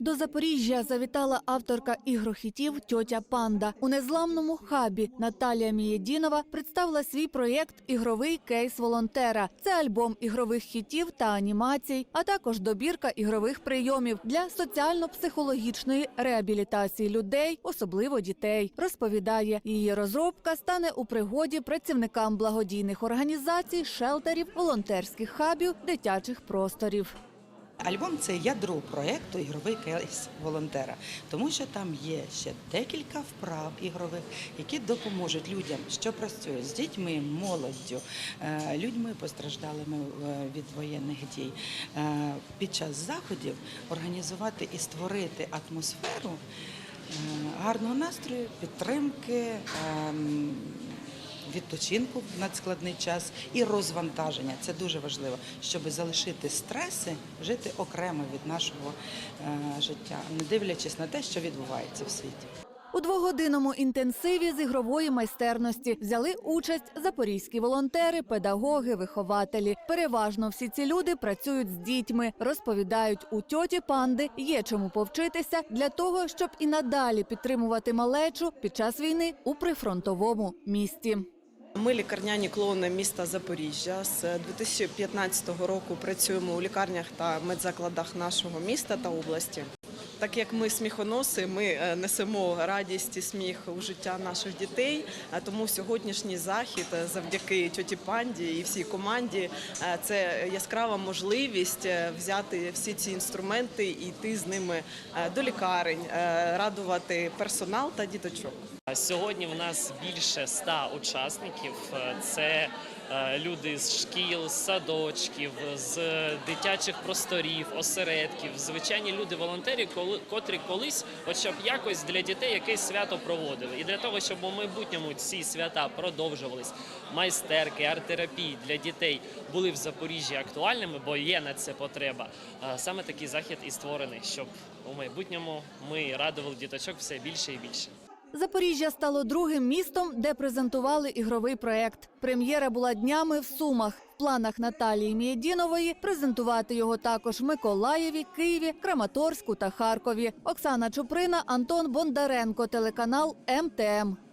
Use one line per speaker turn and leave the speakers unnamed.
До Запоріжжя завітала авторка ігрохітів тьотя Панда. У незламному хабі Наталія Мієдінова представила свій проєкт Ігровий кейс волонтера. Це альбом ігрових хітів та анімацій, а також добірка ігрових прийомів для соціально-психологічної реабілітації людей, особливо дітей. Розповідає, її розробка стане у пригоді працівникам благодійних організацій, шелтерів, волонтерських хабів, дитячих просторів.
Альбом це ядро проєкту Ігровий кейс волонтера, тому що там є ще декілька вправ ігрових, які допоможуть людям, що працюють з дітьми, молоддю, е, людьми постраждалими е, від воєнних дій. е, Під час заходів організувати і створити атмосферу гарного настрою, підтримки. Відпочинку в надскладний час і розвантаження. Це дуже важливо, щоб залишити стреси, жити окремо від нашого е, життя, не дивлячись на те, що відбувається в світі.
У двогодинному інтенсиві з ігрової майстерності взяли участь запорізькі волонтери, педагоги, вихователі. Переважно всі ці люди працюють з дітьми. Розповідають, у тьоті панди є чому повчитися для того, щоб і надалі підтримувати малечу під час війни у прифронтовому місті.
Ми лікарняні клоуни міста Запоріжжя. З 2015 року працюємо у лікарнях та медзакладах нашого міста та області. Так як ми сміхоноси, ми е, несемо радість і сміх у життя наших дітей. Тому сьогоднішній захід е, завдяки тьоті панді і всій команді е, це яскрава можливість взяти всі ці інструменти і йти з ними до лікарень, радувати персонал та діточок.
Сьогодні в нас більше ста учасників. Е, Це е, люди з шкіл, садочків, з дитячих просторів, осередків, звичайні люди, волонтери, котрі колись, хоча б якось для дітей якесь свято проводили. І для того, щоб у майбутньому ці свята продовжувались, майстерки, арт-терапії для дітей були в Запоріжжі актуальними, бо є на це потреба. е, Саме такий захід і створений, щоб у майбутньому ми радували діточок все більше і більше.
Запоріжжя стало другим містом, де презентували ігровий проект. Прем'єра була днями в Сумах. В планах Наталії Мієдінової презентувати його також в Миколаєві, Києві, Краматорську та Харкові. Оксана Чуприна, Антон Бондаренко, телеканал МТМ.